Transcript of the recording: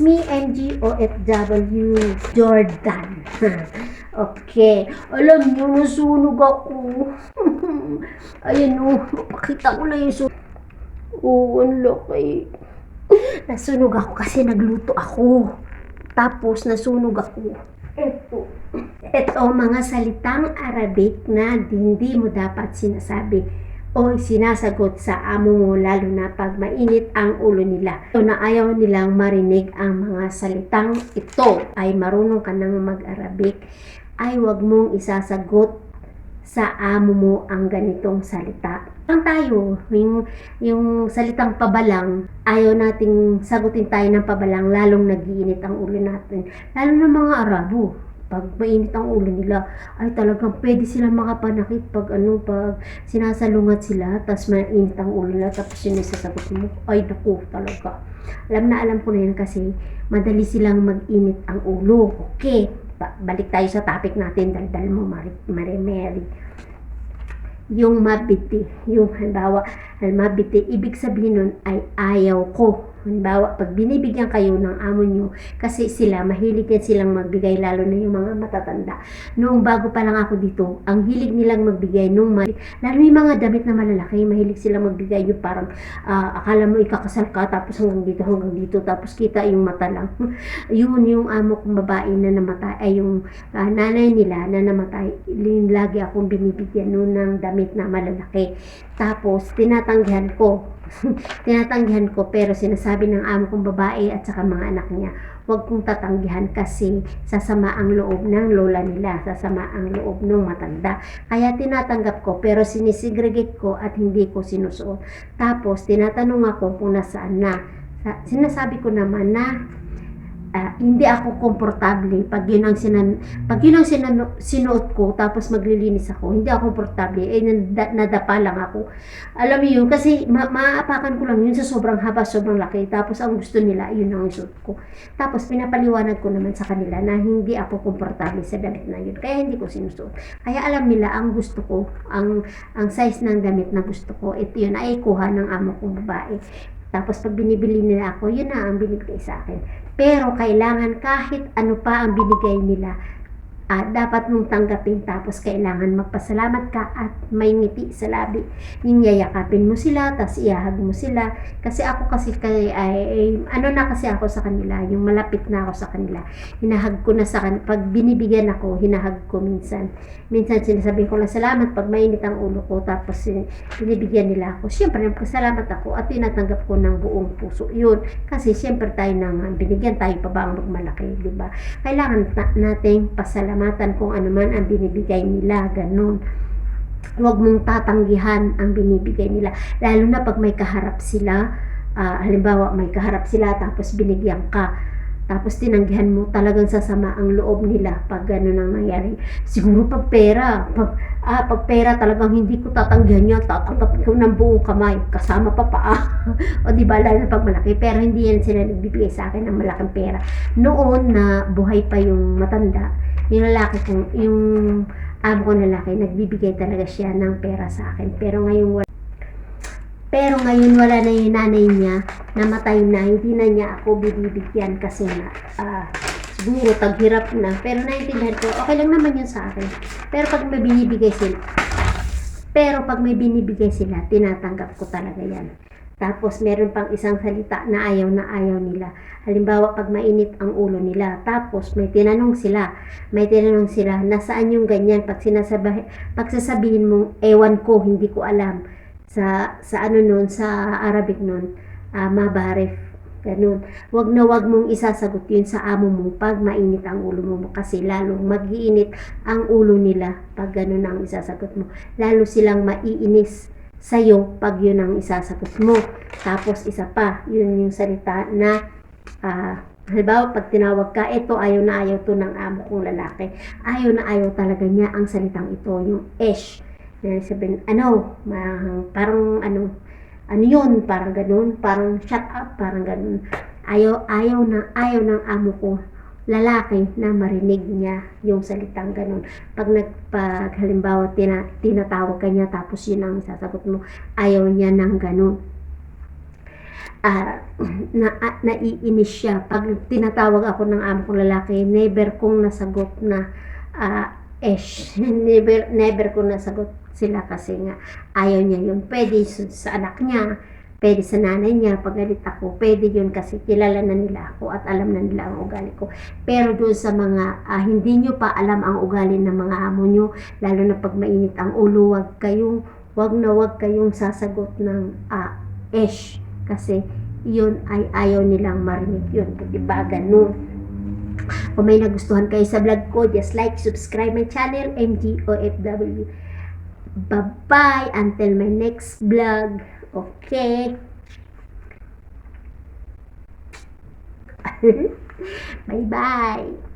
It's me, MG OFW Jordan. okay. Alam niyo, nasunog ako. Ayan o, pakita ko lang yung sunog. Oo, ang laki. Nasunog ako kasi nagluto ako. Tapos nasunog ako. Eto. Ito mga salitang Arabic na hindi mo dapat sinasabi o sinasagot sa amo mo lalo na pag mainit ang ulo nila. So na ayaw nilang marinig ang mga salitang ito ay marunong ka nang mag-Arabic ay wag mong isasagot sa amo mo ang ganitong salita. Ang tayo, yung, yung salitang pabalang, ayaw nating sagutin tayo ng pabalang lalong nagiinit ang ulo natin. Lalo na mga Arabo, pag mainit ang ulo nila, ay talagang pwede silang makapanakit pag ano, pag sinasalungat sila, tapos mainit ang ulo nila, tapos yun sasagot mo, ay naku talaga. Alam na alam ko na yan kasi madali silang mag-init ang ulo. Okay, ba- balik tayo sa topic natin, daldal mo, Mari, Mari. Yung mabiti, yung halimbawa, mabiti, ibig sabihin nun ay ayaw ko. Halimbawa, pag binibigyan kayo ng amo nyo, kasi sila, mahilig yan silang magbigay, lalo na yung mga matatanda. Noong bago pa lang ako dito, ang hilig nilang magbigay, nung ma- lalo yung mga damit na malalaki, mahilig silang magbigay yung parang, ah, akala mo ikakasal ka, tapos hanggang dito, hanggang dito, tapos kita yung mata lang. yun yung amo kong babae na namatay, ay yung ah, nanay nila na namatay, yung lagi akong binibigyan noon ng damit na malalaki. Tapos, tinatanggihan ko. tinatanggihan ko, pero sinasabi ng amo kong babae at saka mga anak niya, huwag kong tatanggihan kasi sasama ang loob ng lola nila, sasama ang loob ng matanda. Kaya tinatanggap ko, pero sinisegregate ko at hindi ko sinusuot. Tapos, tinatanong ako kung nasaan na. Sa- Sinasabi ko naman na ah, hindi ako komportable. Pag yun ang sinan pag yun ang sinano, sinuot ko tapos maglilinis ako hindi ako komportable. Eh nada, nadapa lang ako. Alam mo yun kasi ma maaapakan ko lang yun sa sobrang haba sobrang laki. Tapos ang gusto nila yun ang suot ko. Tapos pinapaliwanag ko naman sa kanila na hindi ako komportable sa damit na yun. Kaya hindi ko sinusuot. Kaya alam nila ang gusto ko ang ang size ng damit na gusto ko ito yun ay kuha ng amo kong babae tapos pag binibili nila ako, yun na ang binibigay sa akin. Pero kailangan kahit ano pa ang binigay nila, ah, dapat mong tanggapin tapos kailangan magpasalamat ka at may ngiti sa labi. Yung mo sila, tapos iahag mo sila. Kasi ako kasi kay, ay, ay, ano na kasi ako sa kanila, yung malapit na ako sa kanila. Hinahag ko na sa kanila. Pag binibigyan ako, hinahag ko minsan. Minsan sinasabi ko lang salamat pag mainit ang ulo ko, tapos binibigyan nila ako. Siyempre, nagpasalamat ako at tinatanggap ko ng buong puso yun. Kasi siyempre tayo nang binigyan tayo pa ba ang magmalaki, di ba? Kailangan na- nating pasalamatan kung ano man ang binibigay nila, ganun. Huwag mong tatanggihan ang binibigay nila. Lalo na pag may kaharap sila, ah, halimbawa may kaharap sila tapos binigyan ka, tapos tinanggihan mo, talagang sasama ang loob nila pag gano'n ang nangyari. Siguro pag pera, pag, ah, pag pera talagang hindi ko tatanggihan yan, tatanggap ko ng buong kamay, kasama pa paa. o di ba, lalo pag malaki. Pero hindi yan sila nagbibigay sa akin ng malaking pera. Noon na buhay pa yung matanda, yung lalaki kong, yung amo ko lalaki, nagbibigay talaga siya ng pera sa akin. Pero ngayon wala. Pero ngayon wala na yung nanay niya, namatay na, hindi na niya ako binibigyan kasi nga, ah, siguro taghirap na. Pero naiintindihan ko, okay lang naman yun sa akin. Pero pag may binibigay sila, pero pag may binibigay sila, tinatanggap ko talaga yan. Tapos meron pang isang salita na ayaw na ayaw nila. Halimbawa, pag mainit ang ulo nila, tapos may tinanong sila, may tinanong sila, nasaan yung ganyan? Pag sinasabi, pag sasabihin mong, ewan ko, hindi ko alam, sa, sa ano nun, sa Arabic nun, uh, mabarif, ganun. Wag na wag mong isasagot yun sa amo mo pag mainit ang ulo mo kasi lalong magiinit ang ulo nila pag ganun ang isasagot mo. Lalo silang maiinis sa'yo pag yun ang isasagot mo. Tapos isa pa, yun yung salita na ah, halimbawa pag tinawag ka, ito ayaw na ayaw to ng amo kong lalaki. Ayaw na ayaw talaga niya ang salitang ito, yung esh. Na sabihin, ano, parang ano, ano yun, parang ganun, parang shut up, parang ganun. Ayaw, ayaw na, ayaw ng amo ko lalaki na marinig niya yung salitang ganun. Pag nagpag halimbawa tina, tinatawag ka niya tapos yun ang sasagot mo, ayaw niya ng ganun. ah, na, ah, naiinis siya. Pag tinatawag ako ng amo kong lalaki, never kong nasagot na ah, esh. never, never kong nasagot sila kasi nga ayaw niya yun. Pwede sa anak niya, pwede sa nanay niya, pag galit ako, pwede yun kasi kilala na nila ako at alam na nila ang ugali ko. Pero doon sa mga ah, hindi nyo pa alam ang ugali ng mga amo nyo, lalo na pag mainit ang ulo, wag kayong, wag na wag kayong sasagot ng ah, esh. Kasi yun ay ayaw nilang marinig yun. Diba ganun? Kung may nagustuhan kayo sa vlog ko, just like, subscribe my channel, MGOFW. Bye-bye until my next vlog. Okay? Bye-bye.